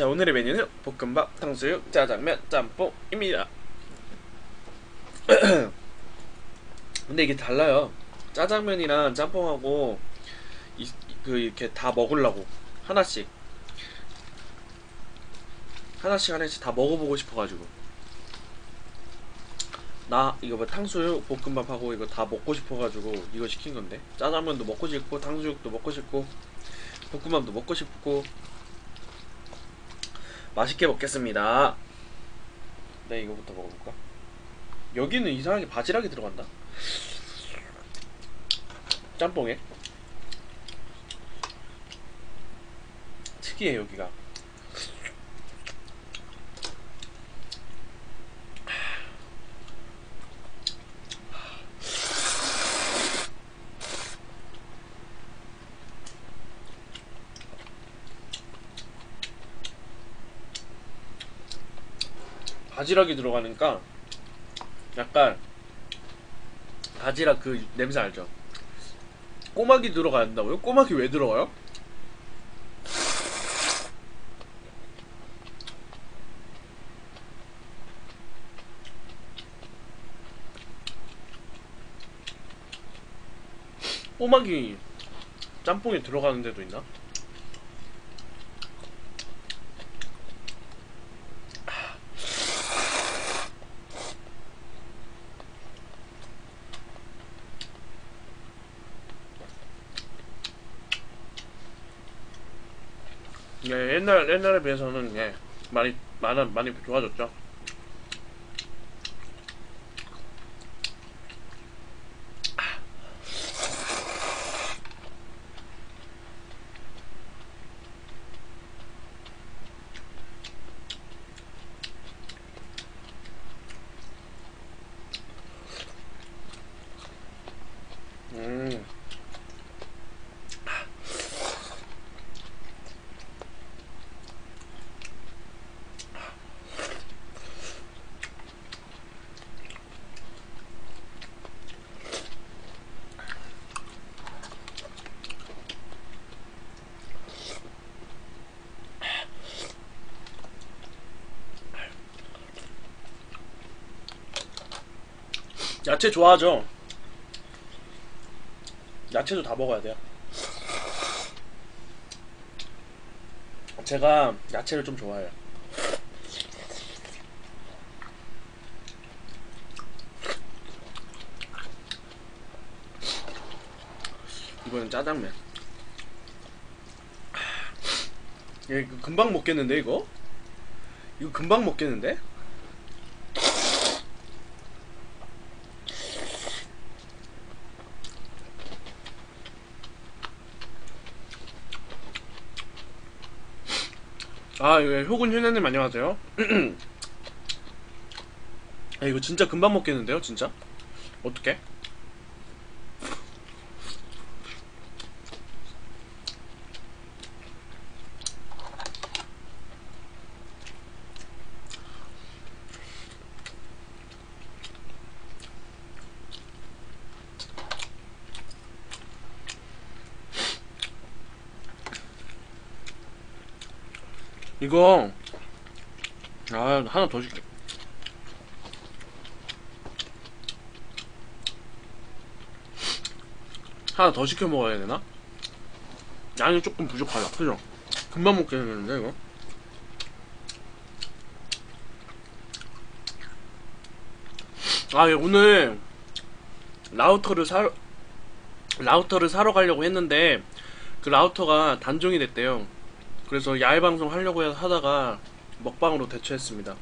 자 오늘의 메뉴는 볶음밥, 탕수육, 짜장면, 짬뽕입니다. 근데 이게 달라요. 짜장면이랑 짬뽕하고 이, 그 이렇게 다 먹으려고. 하나씩. 하나씩 하나씩 다 먹어보고 싶어가지고. 나 이거 뭐 탕수육 볶음밥하고 이거 다 먹고 싶어가지고 이거 시킨 건데. 짜장면도 먹고 싶고 탕수육도 먹고 싶고 볶음밥도 먹고 싶고 맛있게 먹겠습니다. 네 이거부터 먹어볼까? 여기는 이상하게 바지락이 들어간다. 짬뽕에 특이해 여기가. 바지락이 들어가니까 약간 바지락 그 냄새 알죠? 꼬막이 들어간다고요? 꼬막이 왜 들어가요? 꼬막이 짬뽕에 들어가는 데도 있나? 예, 옛날 옛날에 비해서는 예, 많이 많아 많이 좋아졌죠. 음. 야채 좋아하죠? 야채도 다 먹어야 돼요. 제가 야채를 좀 좋아해요. 이번엔 짜장면. 얘 이거 금방 먹겠는데 이거? 이거 금방 먹겠는데? 아, 예, 효군 휴네님 안녕하세요. 아, 이거 진짜 금방 먹겠는데요, 진짜? 어떻게? 이거 아 하나 더 시켜 하나 더 시켜 먹어야 되나? 양이 조금 부족하다 그죠? 금방 먹겠는데 이거 아 예, 오늘 라우터를 사 라우터를 사러 가려고 했는데 그 라우터가 단종이 됐대요 그래서 야외 방송 하려고 하다가 먹방으로 대처했습니다.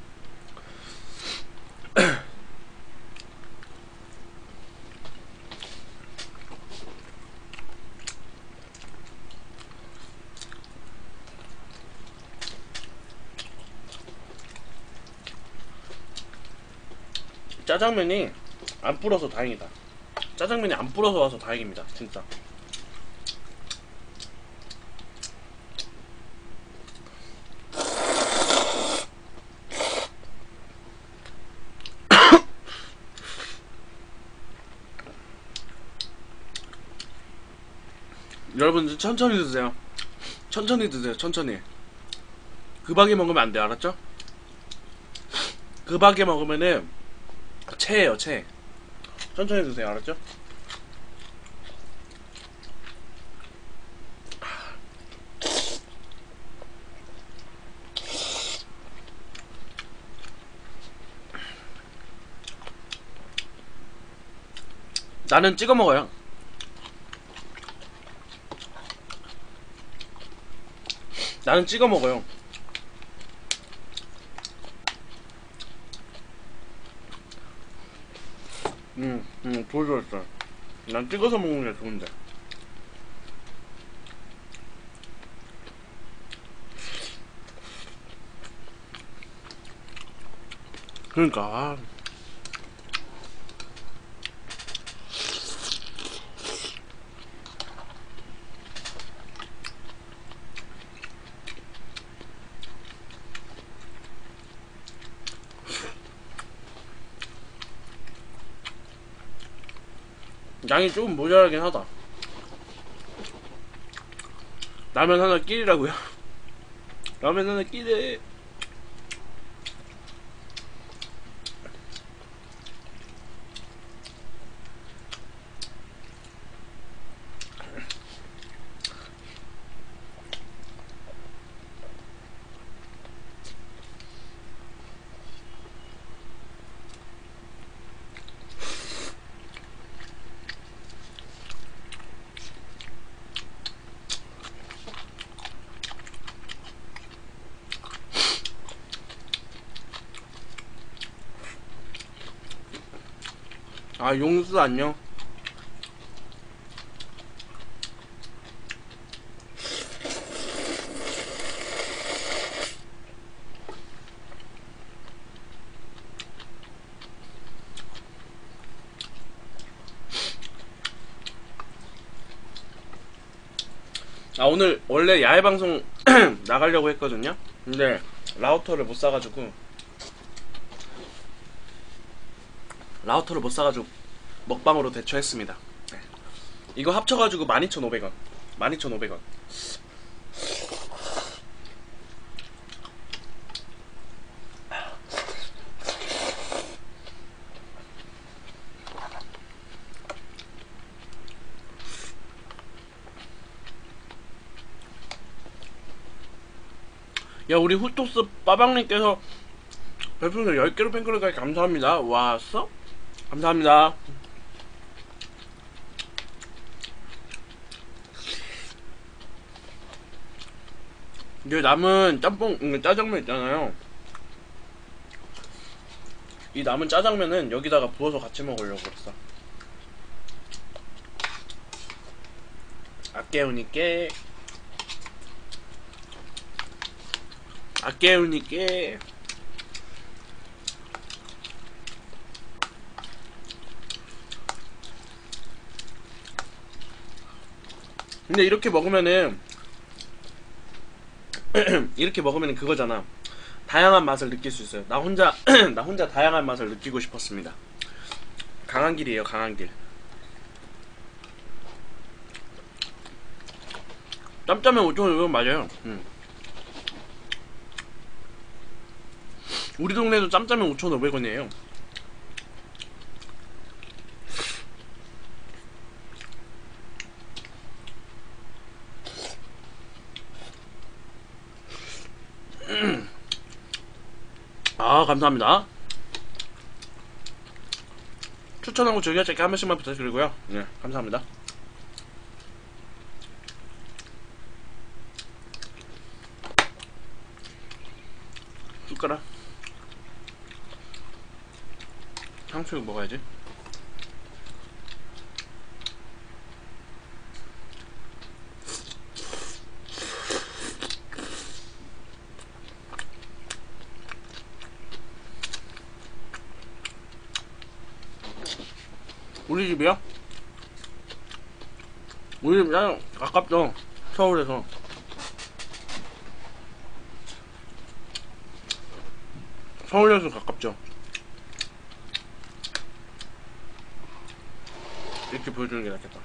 짜장면이 안 불어서 다행이다. 짜장면이 안 불어서 와서 다행입니다. 진짜. 여러분 천천히 드세요. 천천히 드세요. 천천히. 급하게 먹으면 안 돼, 알았죠? 급하게 먹으면은 체예요, 체. 천천히 드세요, 알았죠? 나는 찍어 먹어요. 나는 찍어 먹어요. 음, 음, 좋았어. 난 찍어서 먹는 게 좋은데. 그러니까 양이 조금 모자라긴 하다. 라면 하나 끼리라고요? 라면 하나 끼래. 아 용수 안녕. 아 오늘 원래 야외 방송 나가려고 했거든요. 근데 라우터를 못 사가지고 라우터를 못 사가지고 먹방으로 대처했습니다. 네. 이거 합쳐가지고 12,500원. 12,500원. 야 우리 후토스 빠방님께서 별풍선 10개로 팬클럽까지 감사합니다. 왔어? 감사합니다. 이제 남은 짬뽕, 음, 짜장면 있잖아요. 이 남은 짜장면은 여기다가 부어서 같이 먹으려고 그랬어. 아깨우니께 아깨우니께 근데 이렇게 먹으면은 이렇게 먹으면은 그거잖아. 다양한 맛을 느낄 수 있어요. 나 혼자 나 혼자 다양한 맛을 느끼고 싶었습니다. 강한 길이에요, 강한 길. 짬짜면 5,500원 맞아요. 음. 우리 동네도 짬짜면 5,500원이에요. 아 감사합니다. 추천하고 즐겨 찾기 한 번씩만 부탁드리고요. 네 감사합니다. 숟가락? 상추 먹어야지 우리 집이요? 우리 집 그냥 가깝죠. 서울에서. 서울에서 가깝죠. 이렇게 보여주는 게 낫겠다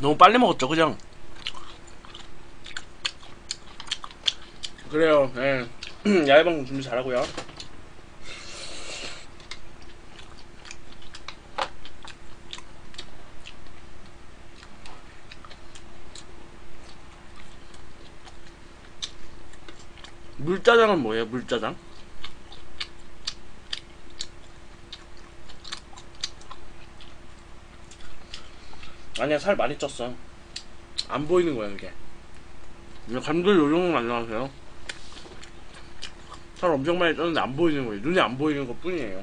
너무 빨리 먹었죠, 그냥. 그래요, 예. 야외방송 준비 잘하고요. 물짜장은 뭐예요, 물짜장? 아니야, 살 많이 쪘어. 안 보이는 거야, 그게. 감들 요정은 안녕하세요. 살 엄청 많이 쪘는데 안 보이는 거예요. 눈에 안 보이는 것 뿐이에요.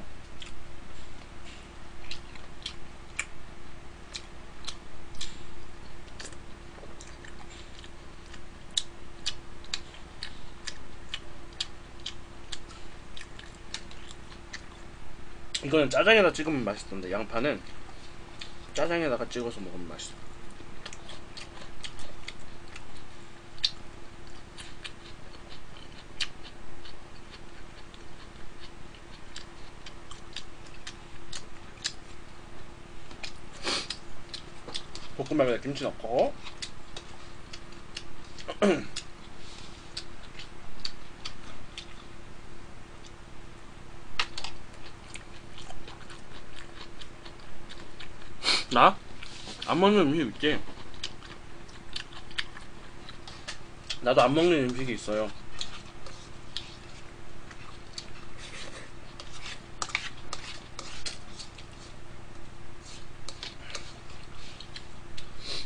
이거는 짜장에다 찍으면 맛있던데 양파는 짜장에다가 찍어서 먹으면 맛있어. 볶음밥에다 김치 넣고 나? 안 먹는 음식 있지? 나도 안 먹는 음식이 있어요.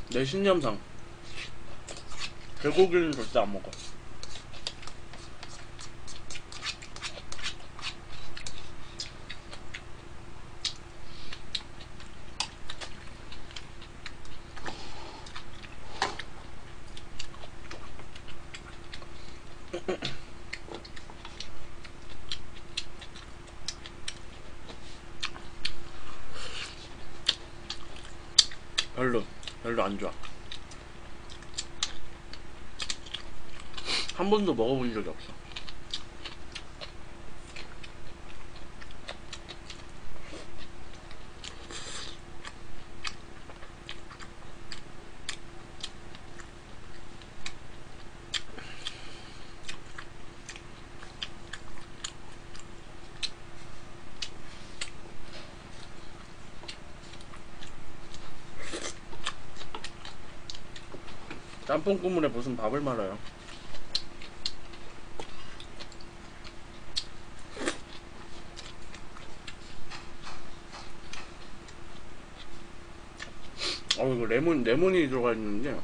내 신념상 불고기는 절대 안 먹어. 별로 별로 안 좋아. 한 번도 먹어본 적이 없어. 짬뽕 국물에 무슨 밥을 말아요? 어 이거 레몬 레몬이 들어가 있는데